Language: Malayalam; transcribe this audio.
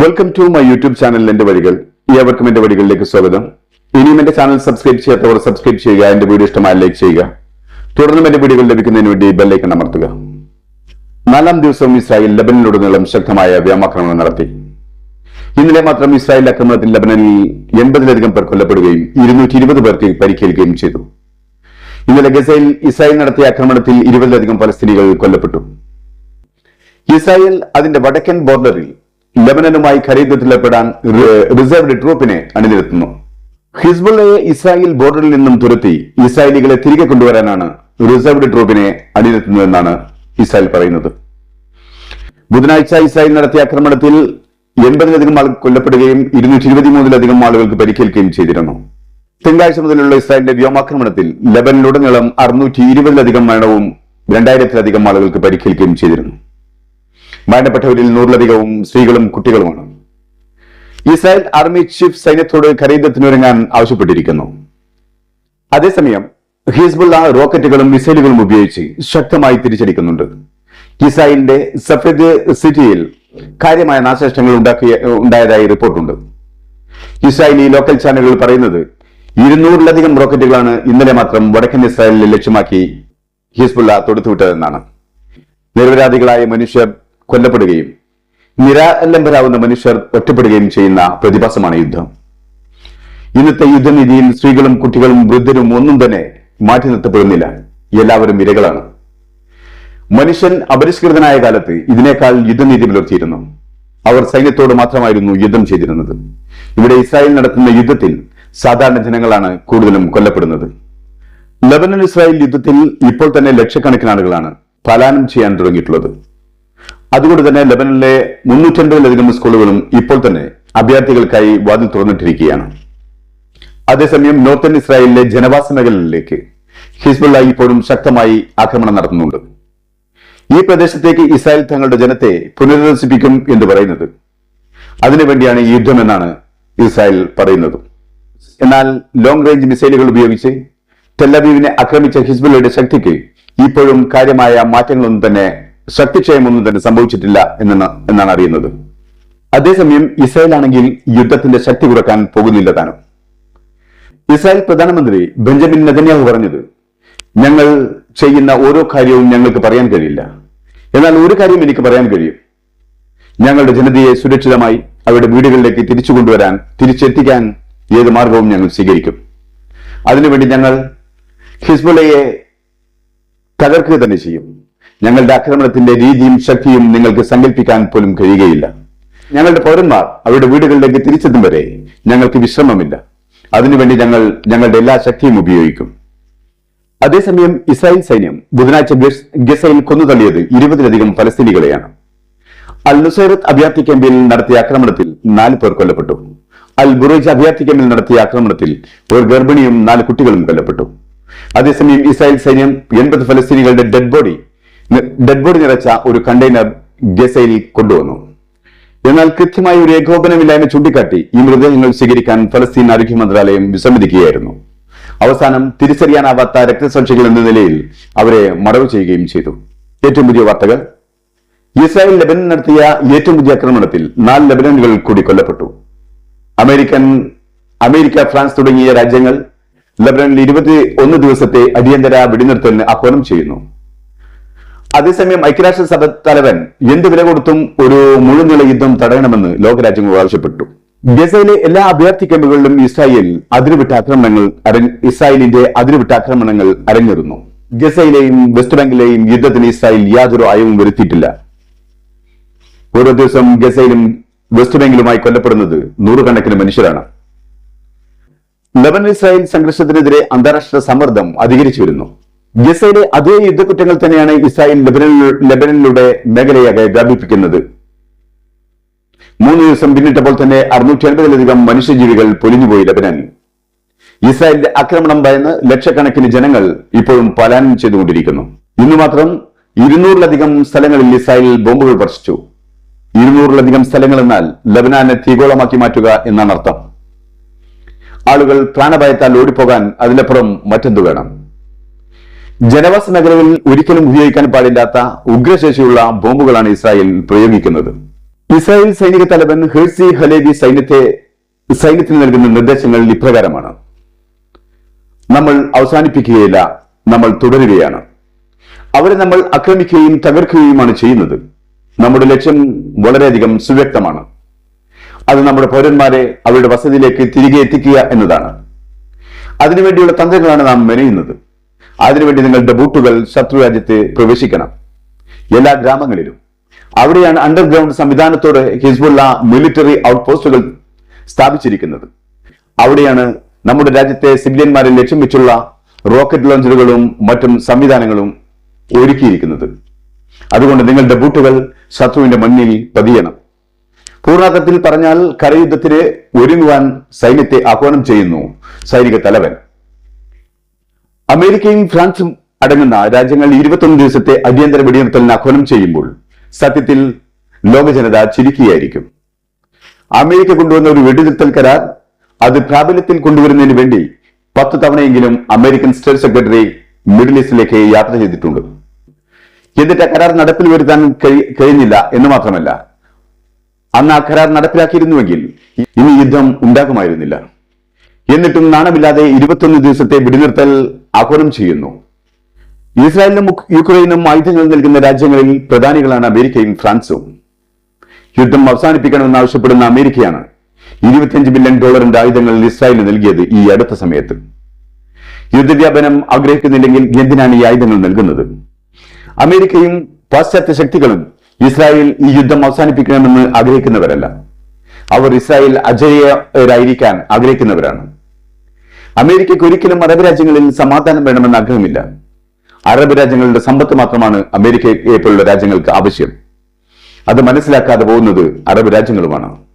Welcome to my YouTube channel എന്റെ വഴികൾ ഏവർക്കും എന്റെ വഴികളിലേക്ക് സ്വാഗതം. ഇനിയും എന്റെ ചാനൽ സബ്സ്ക്രൈബ് ചെയ്യാത്തവർ സബ്സ്ക്രൈബ് ചെയ്യുക എന്റെ വീഡിയോ ഇഷ്ടമായ ലൈക്ക് ചെയ്യുക. തുടർന്നും എന്റെ വീഡിയോകൾ ലഭിക്കുന്നതിന് വേണ്ടി ബെല്ലൈക്കൺ അമർത്തുക. നാലാം ദിവസവും ഇസ്രായേൽ ലബനിലുടനീളം ശക്തമായ വ്യോമാക്രമണം നടത്തി. ഇന്നലെ മാത്രം ഇസ്രായേൽ ആക്രമണത്തിൽ ലബനനിൽ എൺപതിലധികം പേർ കൊല്ലപ്പെടുകയും ഇരുന്നൂറ്റി ഇരുപത് പേർക്ക് പരിക്കേൽക്കുകയും ചെയ്തു. ഇന്നലെ ഗസയിൽ ഇസ്രായേൽ നടത്തിയ ആക്രമണത്തിൽ ഇരുപതിലധികം പലസ്തീനികൾ കൊല്ലപ്പെട്ടു. ഇസ്രായേൽ അതിന്റെ വടക്കൻ ബോർഡറിൽ ലബനനുമായി ഖരീദത്തിലേർപ്പെടാൻ റിസർവ്ഡ് ട്രൂപ്പിനെ അണിനിരത്തുന്നു. ഹിസ്ബുള്ളയെ ഇസ്രായേൽ ബോർഡറിൽ നിന്നും തുരത്തി ഇസ്രായേലികളെ തിരികെ കൊണ്ടുവരാനാണ് റിസർവ്ഡ് ട്രൂപ്പിനെ അണിനിരത്തുന്നതെന്നാണ് ഇസ്രായേൽ പറയുന്നത്. ബുധനാഴ്ച ഇസ്രായേൽ നടത്തിയ ആക്രമണത്തിൽ എൺപതിലധികം ആൾ കൊല്ലപ്പെടുകയും ഇരുന്നൂറ്റി ഇരുപത്തിമൂന്നിലധികം ആളുകൾക്ക് പരിക്കേൽക്കുകയും ചെയ്തിരുന്നു. തിങ്കളാഴ്ച മുതലുള്ള ഇസ്രായേലിന്റെ വ്യോമാക്രമണത്തിൽ ലബനിലുടനീളം അറുന്നൂറ്റി ഇരുപതിലധികം മരണവും രണ്ടായിരത്തിലധികം ആളുകൾക്ക് പരിക്കേൽക്കുകയും ചെയ്തിരുന്നു. മരണപ്പെട്ടവരിൽ നൂറിലധികവും സ്ത്രീകളും കുട്ടികളുമാണ്. ഇസ്രായേൽ ആർമി ചീഫ് സൈന്യത്തോട് ഖരീദത്തിനൊരുങ്ങാൻ ആവശ്യപ്പെട്ടിരിക്കുന്നു. അതേസമയം ഹിസ്ബുള്ള റോക്കറ്റുകളും മിസൈലുകളും ഉപയോഗിച്ച് ശക്തമായി തിരിച്ചടിക്കുന്നുണ്ട്. ഇസ്രായേലിന്റെ സഫേദ് സിറ്റിയിൽ കാര്യമായ നാശനഷ്ടങ്ങൾ ഉണ്ടാക്കിയ ഉണ്ടായതായി റിപ്പോർട്ടുണ്ട്. ഇസ്രായേലി ലോക്കൽ ചാനലുകൾ പറയുന്നത് ഇരുന്നൂറിലധികം റോക്കറ്റുകളാണ് ഇന്നലെ മാത്രം വടക്കൻ ഇസ്രായേലിൽ ലക്ഷ്യമാക്കി ഹിസ്ബുള്ള തൊടുത്തുവിട്ടതെന്നാണ്. നിരപരാധികളായ മനുഷ്യർ കൊല്ലപ്പെടുകയും നിരാലംബരാവുന്ന മനുഷ്യർ ഒറ്റപ്പെടുകയും ചെയ്യുന്ന പ്രതിഭാസമാണ് യുദ്ധം. ഇന്നത്തെ യുദ്ധനിധിയിൽ സ്ത്രീകളും കുട്ടികളും വൃദ്ധരും ഒന്നും തന്നെ മാറ്റി നിർത്തപ്പെടുന്നില്ല. എല്ലാവരും ഇരകളാണ്. മനുഷ്യൻ അപരിഷ്കൃതനായ കാലത്ത് ഇതിനേക്കാൾ യുദ്ധനീതി പുലർത്തിയിരുന്നു. അവർ സൈന്യത്തോട് മാത്രമായിരുന്നു യുദ്ധം ചെയ്തിരുന്നത്. ഇവിടെ ഇസ്രായേൽ നടത്തുന്ന യുദ്ധത്തിൽ സാധാരണ ജനങ്ങളാണ് കൂടുതലും കൊല്ലപ്പെടുന്നത്. ലബനൻ ഇസ്രായേൽ യുദ്ധത്തിൽ ഇപ്പോൾ തന്നെ ലക്ഷക്കണക്കിന് ആളുകളാണ് പലായനം ചെയ്യാൻ തുടങ്ങിയിട്ടുള്ളത്. അതുകൊണ്ട് തന്നെ ലബനനിലെ മുന്നൂറ്റൻപതിലധികം സ്കൂളുകളും ഇപ്പോൾ തന്നെ അഭയാർത്ഥികൾക്കായി വാതിൽ തുറന്നിട്ടിരിക്കുകയാണ്. അതേസമയം നോർത്തേൺ ഇസ്രായേലിലെ ജനവാസ മേഖലകളിലേക്ക് ഹിസ്ബുള്ള ഇപ്പോഴും ശക്തമായി ആക്രമണം നടത്തുന്നുണ്ട്. ഈ പ്രദേശത്തേക്ക് ഇസ്രായേൽ തങ്ങളുടെ ജനത്തെ പുനരധിവസിപ്പിക്കും എന്ന് പറയുന്നത് അതിനുവേണ്ടിയാണ് ഈ യുദ്ധമെന്നാണ് ഇസ്രായേൽ പറയുന്നത്. എന്നാൽ ലോങ് റേഞ്ച് മിസൈലുകൾ ഉപയോഗിച്ച് തെല്ലബീവിനെ ആക്രമിച്ച ഹിസ്ബുള്ളയുടെ ശക്തിക്ക് ഇപ്പോഴും കാര്യമായ മാറ്റങ്ങളൊന്നും തന്നെ ശക്തിക്ഷയമൊന്നും തന്നെ സംഭവിച്ചിട്ടില്ല എന്നാണ് എന്നാണ് അറിയുന്നത്. അതേസമയം ഇസ്രായേൽ ആണെങ്കിൽ യുദ്ധത്തിന്റെ ശക്തി കുറയ്ക്കാൻ പോകുന്നില്ല താനും. ഇസ്രായേൽ പ്രധാനമന്ത്രി ബെഞ്ചമിൻ നെതന്യാഹു പറഞ്ഞത് ഞങ്ങൾ ചെയ്യുന്ന ഓരോ കാര്യവും ഞങ്ങൾക്ക് പറയാൻ കഴിയില്ല. എന്നാൽ ഒരു കാര്യം എനിക്ക് പറയാൻ കഴിയും. ഞങ്ങളുടെ ജനതയെ സുരക്ഷിതമായി അവരുടെ വീടുകളിലേക്ക് തിരിച്ചു കൊണ്ടുവരാൻ തിരിച്ചെത്തിക്കാൻ ഏത് മാർഗവും ഞങ്ങൾ സ്വീകരിക്കും. അതിനുവേണ്ടി ഞങ്ങൾ ഹിസ്ബുലയെ തകർക്കുക തന്നെ ചെയ്യും. ഞങ്ങളുടെ ആക്രമണത്തിന്റെ രീതിയും ശക്തിയും നിങ്ങൾക്ക് സങ്കല്പിക്കാൻ പോലും കഴിയുകയില്ല. ഞങ്ങളുടെ പൗരന്മാർ അവരുടെ വീടുകളിലേക്ക് തിരിച്ചെത്തും വരെ ഞങ്ങൾക്ക് വിശ്രമമില്ല. അതിനുവേണ്ടി ഞങ്ങൾ ഞങ്ങളുടെ എല്ലാ ശക്തിയും ഉപയോഗിക്കും. അതേസമയം ഇസ്രായേൽ സൈന്യം ബുധനാഴ്ച ഗസ്- ഗസയിൽ കൊന്നുതള്ളിയത് ഇരുപതിലധികം ഫലസ്തീനികളെയാണ്. അൽ നുസൈറത്ത് അഭയാർത്ഥി ക്യാമ്പിൽ നടത്തിയ ആക്രമണത്തിൽ നാല് പേർ കൊല്ലപ്പെട്ടു. അൽ ബുറേജ് അഭയാർത്ഥി ക്യാമ്പിൽ നടത്തിയ ആക്രമണത്തിൽ ഒരു ഗർഭിണിയും നാല് കുട്ടികളും കൊല്ലപ്പെട്ടു. അതേസമയം ഇസ്രായേൽ സൈന്യം എൺപത് ഫലസ്തീനികളുടെ ഡെഡ് ബോഡി ഡെഡ് ബോഡി നിറച്ച ഒരു കണ്ടെയ്നർ ഗസയിൽ കൊണ്ടുവന്നു. എന്നാൽ കൃത്യമായ ഒരു ഏകോപനമില്ലായ്മ ചൂണ്ടിക്കാട്ടി ഈ മൃതദേഹങ്ങൾ സ്വീകരിക്കാൻ ഫലസ്തീൻ ആരോഗ്യ മന്ത്രാലയം വിസമ്മതിക്കുകയായിരുന്നു. അവസാനം തിരിച്ചറിയാനാവാത്ത രക്തസാക്ഷികൾ എന്ന നിലയിൽ അവരെ മടവ് ചെയ്യുകയും ചെയ്തു. ഏറ്റവും പുതിയ വാർത്തകൾ. ഇസ്രായേൽ ലബനൻ നടത്തിയ ഏറ്റവും പുതിയ ആക്രമണത്തിൽ നാല് ലബനനുകൾ കൂടി കൊല്ലപ്പെട്ടു. അമേരിക്കൻ അമേരിക്ക ഫ്രാൻസ് തുടങ്ങിയ രാജ്യങ്ങൾ ലബനനിൽ ഇരുപത്തി ഒന്ന് ദിവസത്തെ അടിയന്തര വെടിനിർത്തലിന് ആഹ്വാനം ചെയ്യുന്നു. അതേസമയം ഐക്യരാഷ്ട്രസഭ തലവൻ എന്ത് വില കൊടുത്തും ഒരു മുഴുനില യുദ്ധം തടയണമെന്ന് ലോകരാജ്യങ്ങൾ ആവശ്യപ്പെട്ടു. ഗസയിലെ എല്ലാ അഭയാർത്ഥി ക്യാമ്പുകളിലും ഇസ്രായേൽ അതിരുവിട്ട ആക്രമണങ്ങൾ ഇസ്രായേലിന്റെ അതിരുവിട്ട ആക്രമണങ്ങൾ അരങ്ങേറുന്നു. ഗസയിലെയും വെസ്റ്റ് ബാങ്കിലെയും യുദ്ധത്തിന് ഇസ്രായേൽ യാതൊരു അയവും വരുത്തിയിട്ടില്ല. ഓരോ ദിവസം ഗസയിലും വെസ്റ്റ് ബാങ്കിലുമായി കൊല്ലപ്പെടുന്നത് നൂറുകണക്കിന് മനുഷ്യരാണ്. ലബൻ ഇസ്രായേൽ സംഘർഷത്തിനെതിരെ അന്താരാഷ്ട്ര സമ്മർദ്ദം അധികരിച്ചു വരുന്നു. ഗസയിലെ അതേ യുദ്ധക്കുറ്റങ്ങൾ തന്നെയാണ് ഇസ്രായേൽ ലബനനിലൂ- ലബനനിലൂടെ മേഖലയാകെ വ്യാപിപ്പിക്കുന്നത്. മൂന്ന് ദിവസം പിന്നിട്ടപ്പോൾ തന്നെ അറുന്നൂറ്റി അൻപതിലധികം മനുഷ്യജീവികൾ പൊലിഞ്ഞുപോയി ലെബനൻ. ഇസ്രായേലിന്റെ ആക്രമണം ഭയന്ന് ലക്ഷക്കണക്കിന് ജനങ്ങൾ ഇപ്പോഴും പലായനം ചെയ്തുകൊണ്ടിരിക്കുന്നു. ഇന്ന് മാത്രം ഇരുന്നൂറിലധികം സ്ഥലങ്ങളിൽ ഇസ്രായേൽ ബോംബുകൾ വർഷിച്ചു. ഇരുന്നൂറിലധികം സ്ഥലങ്ങൾ എന്നാൽ ലബനാനെ തീഗോളമാക്കി മാറ്റുക എന്നാണ് അർത്ഥം ആളുകൾ പ്രാണഭയത്താൽ ഓടിപ്പോകാൻ അതിനപ്പുറം മറ്റെന്തു വേണം? ജനവാസ നഗരങ്ങളിൽ ഒരിക്കലും ഉപയോഗിക്കാൻ പാടില്ലാത്ത ഉഗ്രശേഷിയുള്ള ബോംബുകളാണ് ഇസ്രായേൽ പ്രയോഗിക്കുന്നത്. ഇസ്രായേൽ സൈനിക തലവൻ ഹെർസി ഹലേബി സൈന്യത്തെ സൈന്യത്തിന് നൽകുന്ന നിർദ്ദേശങ്ങൾ ഇപ്രകാരമാണ് നമ്മൾ അവസാനിപ്പിക്കുകയില്ല നമ്മൾ തുടരുകയാണ്. അവരെ നമ്മൾ ആക്രമിക്കുകയും തകർക്കുകയുമാണ് ചെയ്യുന്നത്. നമ്മുടെ ലക്ഷ്യം വളരെയധികം സുവ്യക്തമാണ്. അത് നമ്മുടെ പൗരന്മാരെ അവരുടെ വസതിയിലേക്ക് തിരികെ എത്തിക്കുക എന്നതാണ്. അതിനുവേണ്ടിയുള്ള തന്ത്രങ്ങളാണ് നാം മെനയുന്നത്. അതിനുവേണ്ടി നിങ്ങളുടെ ബൂട്ടുകൾ ശത്രു രാജ്യത്ത് പ്രവേശിക്കണം. എല്ലാ ഗ്രാമങ്ങളിലും. അവിടെയാണ് അണ്ടർഗ്രൗണ്ട് സംവിധാനത്തോടെ ഹിസ്ബുള്ള മിലിറ്ററി ഔട്ട്പോസ്റ്റുകൾ സ്ഥാപിച്ചിരിക്കുന്നത്. അവിടെയാണ് നമ്മുടെ രാജ്യത്തെ സിവിലിയന്മാരെ ലക്ഷ്യം വെച്ചുള്ള റോക്കറ്റ് ലോഞ്ചറുകളും മറ്റും സംവിധാനങ്ങളും ഒരുക്കിയിരിക്കുന്നത്. അതുകൊണ്ട് നിങ്ങളുടെ ബൂട്ടുകൾ ശത്രുവിന്റെ മണ്ണിൽ പതിയണം. പൂർണാർത്ഥത്തിൽ പറഞ്ഞാൽ കരയുദ്ധത്തിന് ഒരുങ്ങുവാൻ സൈന്യത്തെ ആഹ്വാനം ചെയ്യുന്നു സൈനിക തലവൻ. അമേരിക്കയും ഫ്രാൻസും അടങ്ങുന്ന രാജ്യങ്ങൾ ഇരുപത്തൊന്ന് ദിവസത്തെ അടിയന്തര വെടിനിർത്തലിന് ആഹ്വാനം ചെയ്യുമ്പോൾ സത്യത്തിൽ ലോക ജനത ചിരിക്കുകയായിരിക്കും. അമേരിക്ക കൊണ്ടുവന്ന ഒരു വെടിനിർത്തൽ കരാർ അത് പ്രാബല്യത്തിൽ കൊണ്ടുവരുന്നതിന് വേണ്ടി പത്ത് തവണയെങ്കിലും അമേരിക്കൻ സ്റ്റേറ്റ് സെക്രട്ടറി മിഡിൽ ഈസ്റ്റിലേക്ക് യാത്ര ചെയ്തിട്ടുണ്ട്. എന്നിട്ട് ആ കരാർ നടപ്പിൽ വരുത്താൻ കഴിഞ്ഞില്ല എന്ന് മാത്രമല്ല അന്ന് ആ കരാർ നടപ്പിലാക്കിയിരുന്നുവെങ്കിൽ ഇനി യുദ്ധം ഉണ്ടാകുമായിരുന്നില്ല. എന്നിട്ടും നാണമില്ലാതെ ഇരുപത്തൊന്ന് ദിവസത്തെ വെടിനിർത്തൽ ആഹ്വാനം ചെയ്യുന്നു. ഇസ്രായേലിനും യുക്രൈനും ആയുധങ്ങൾ നൽകുന്ന രാജ്യങ്ങളിൽ പ്രധാനികളാണ് അമേരിക്കയും ഫ്രാൻസും. യുദ്ധം അവസാനിപ്പിക്കണമെന്ന് ആവശ്യപ്പെടുന്ന അമേരിക്കയാണ് ഇരുപത്തിയഞ്ച് ബില്യൺ ഡോളറിന്റെ ആയുധങ്ങൾ ഇസ്രായേലിന് നൽകിയത് ഈ അടുത്ത സമയത്ത്. യുദ്ധവ്യാപനം ആഗ്രഹിക്കുന്നില്ലെങ്കിൽ എന്തിനാണ് ഈ ആയുധങ്ങൾ നൽകുന്നത്? അമേരിക്കയും പാശ്ചാത്യ ശക്തികളും ഇസ്രായേൽ ഈ യുദ്ധം അവസാനിപ്പിക്കണമെന്ന് ആഗ്രഹിക്കുന്നവരല്ല. അവർ ഇസ്രായേൽ അജയരായിരിക്കാൻ ആഗ്രഹിക്കുന്നവരാണ്. അമേരിക്കയ്ക്ക് ഒരിക്കലും അറബ് രാജ്യങ്ങളിൽ സമാധാനം വേണമെന്ന് ആഗ്രഹമില്ല. അറബ് രാജ്യങ്ങളുടെ സമ്പത്ത് മാത്രമാണ് അമേരിക്കയെ പോലുള്ള രാജ്യങ്ങൾക്ക് ആവശ്യം. അത് മനസ്സിലാക്കാതെ പോകുന്നത് അറബ് രാജ്യങ്ങളുമാണ്.